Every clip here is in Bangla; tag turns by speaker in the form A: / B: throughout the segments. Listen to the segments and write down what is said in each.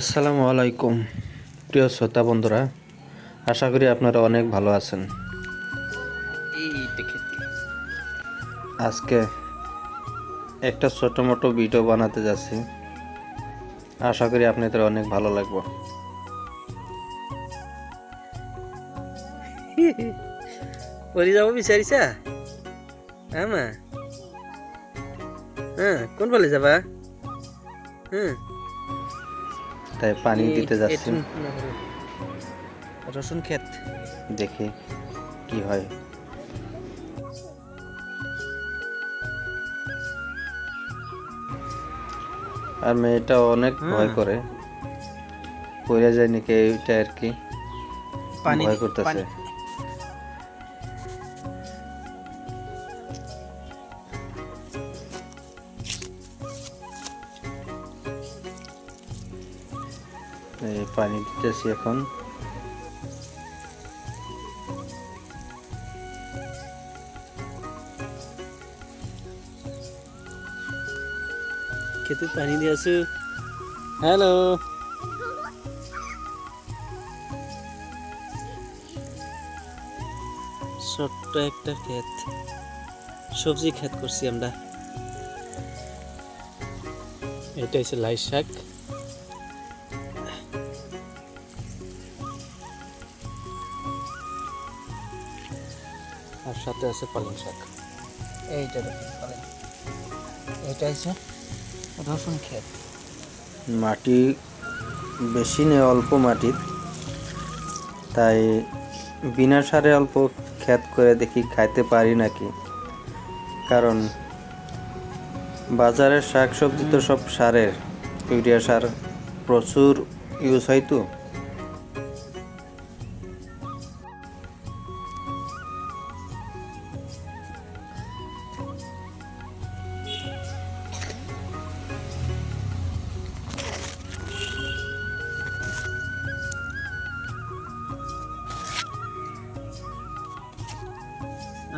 A: আসসালামু আলাইকুম। প্রিয় শ্রোতা বন্ধুরা আশা করি আপনারা অনেক ভালো আছেন। আজকে একটা ছোটো মোটো ভিডিও বানাতে যাচ্ছি। আশা করি আপনাদের অনেক ভালো লাগবে।
B: পরি যাব বিচাৰিছা হ্যাঁ মা। হ্যাঁ কোন ফালে যাবা? হ্যাঁ।
A: তাই পানি দিতে যাচ্ছি।
B: রসুন ক্ষেত।
A: দেখি কি হয়। আর মেয়েটা অনেক ভয় করে। পড়ে যায় নাকি এইটা আর কি।
B: পানি
A: ভয় করতেছে।
B: পানি-
A: দিতেছি এখন।
B: খেতে পানি দিয়ে আছো হ্যালো। ছোট্ট একটা ক্ষেত। সবজি ক্ষেত করছি আমরা। এটা হচ্ছে লাই শাক। আর সাথে আছে পালং শাক। এইটা দেখুন পালং। এটা হচ্ছে রসুন ক্ষেত।
A: মাটি বেশি নেই অল্প মাটির তাই বিনা সারে অল্প ক্ষেত করে দেখি খাইতে পারি নাকি। কারণ বাজারের শাক সবজি তো সব সারের ইউরিয়া সার প্রচুর ইউজ হয় তো।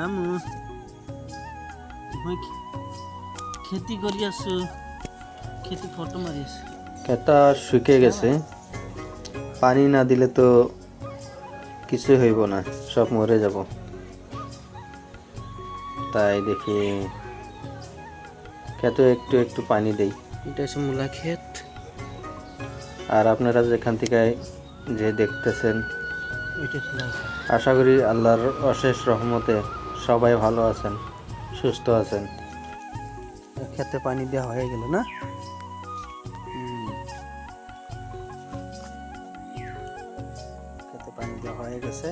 B: আমু মই খেতি কৰি আছো খেতি ফটো মাৰি আছো
A: খেতা শুকে গেছে পানি না দিলে তো কিছুই হইব না সব মরে যাব। তাই দেখি খেতে একটু একটু পানি দেই
B: এটা হচ্ছে মূলা ক্ষেত
A: আর আপনারা যেখান থেকে যে দেখতেছেন। আশা করি আল্লাহর অশেষ রহমতে সবাই ভালো আছেন সুস্থ আছেন।
B: খেতে পানি দেওয়া হয়ে গেল না। খেতে পানি দেওয়া হয়ে গেছে।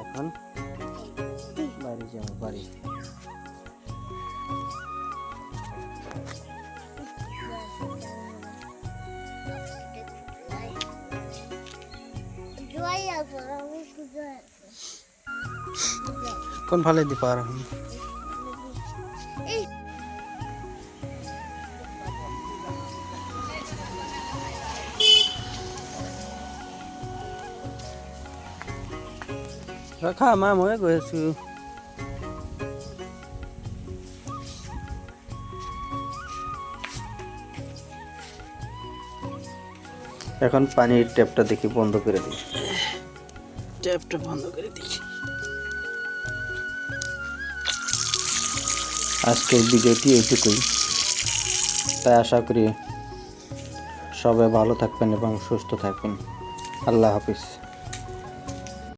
B: এখন বাড়ি যাব বাড়ি। কোন ফালে দি পার হম ৰখা মা ময়ে গৈ আছো
A: এখন পানির ট্যাপটা দেখি বন্ধ করে দিই।
B: ট্যাপটা বন্ধ করে দেখি
A: আজকের ভিডিওটি এইটুকুই। তাই আশা করি সবাই ভালো থাকবেন এবং সুস্থ থাকবেন। আল্লাহ হাফিজ।